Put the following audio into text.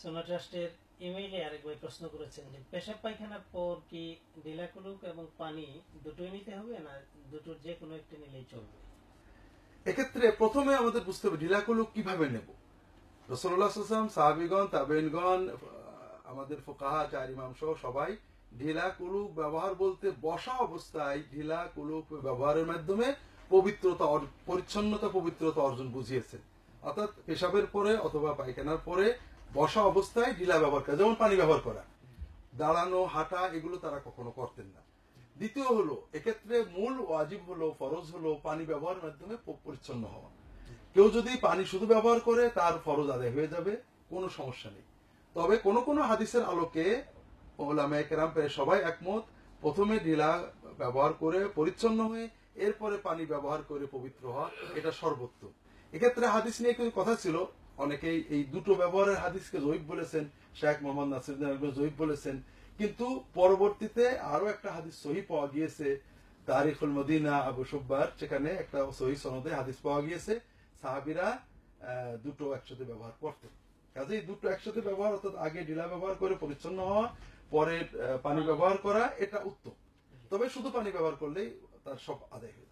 সোনা ট্রাস্টের ইমেইলে প্রশ্ন করেছেন যে, পেশাব পায়খানার পর কি ঢিলাকুলুক এবং পানি দুটোই নিতে হবে না দুটোর যে কোনো একটি নিলেই চলবে? এক্ষেত্রে প্রথমে আমাদের বুঝতে হবে ঢিলাকুলুক কীভাবে নেব। রসল্লাহাম সাহাবিগণ তাবেনগণ আমাদের ফোকাহা, চার ইমাম সহ সবাই ঢিলা কুলুক ব্যবহার বলতে বসা অবস্থায় ঢিলা কুলুক ব্যবহারের মাধ্যমে পবিত্রতা পরিচ্ছন্নতা পবিত্রতা অর্জন বুঝিয়েছেন। অর্থাৎ পেশাবের পরে অথবা পায়খানার পরে বসা অবস্থায় ঢিলা ব্যবহার করা, যেমন পানি ব্যবহার করা। দাঁড়ানো, হাঁটা, এগুলো তারা কখনো করতেন না। দ্বিতীয় হলো, এক্ষেত্রে মূল ওয়াজিব হলো, ফরজ হলো পানি ব্যবহারের মাধ্যমে পরিচ্ছন্ন হওয়া। কেউ যদি পানি শুধু ব্যবহার করে, তার ফরজ আদায় হয়ে যাবে, কোনো সমস্যা নেই। তবে কোন কোন হাদিসের আলোকে ওলামা একরাম প্রায় সবাই একমত, প্রথমে ঢিলা ব্যবহার করে পরিচ্ছন্ন হয়ে, এরপরে পানি ব্যবহার করে পবিত্র হওয়া, এটা সর্বোত্তম। এক্ষেত্রে হাদিস নিয়ে কিছু কথা ছিল। অনেকেই এই দুটো ব্যবহারের হাদিসকে জয়ীব বলেছেন, শেখ মোহাম্মদ নাসিরুদ্দিন জয়ীব বলেছেন। কিন্তু পরবর্তীতে আরও একটা হাদিস সহি পাওয়া গিয়েছে, তারিখুল মদিনা আবু সুব্বার সেখানে একটা সহি সনদে হাদিস পাওয়া গিয়েছে, সাহাবিরা দুটো একসাথে ব্যবহার করতেন। কাজেই দুটো একসাথে ব্যবহার, অর্থাৎ আগে ঢিলা ব্যবহার করে পরিচ্ছন্ন হওয়া, পরে পানি ব্যবহার করা, এটা উত্তম। তবে শুধু পানি ব্যবহার করলেই তার সব আদায় হয়ে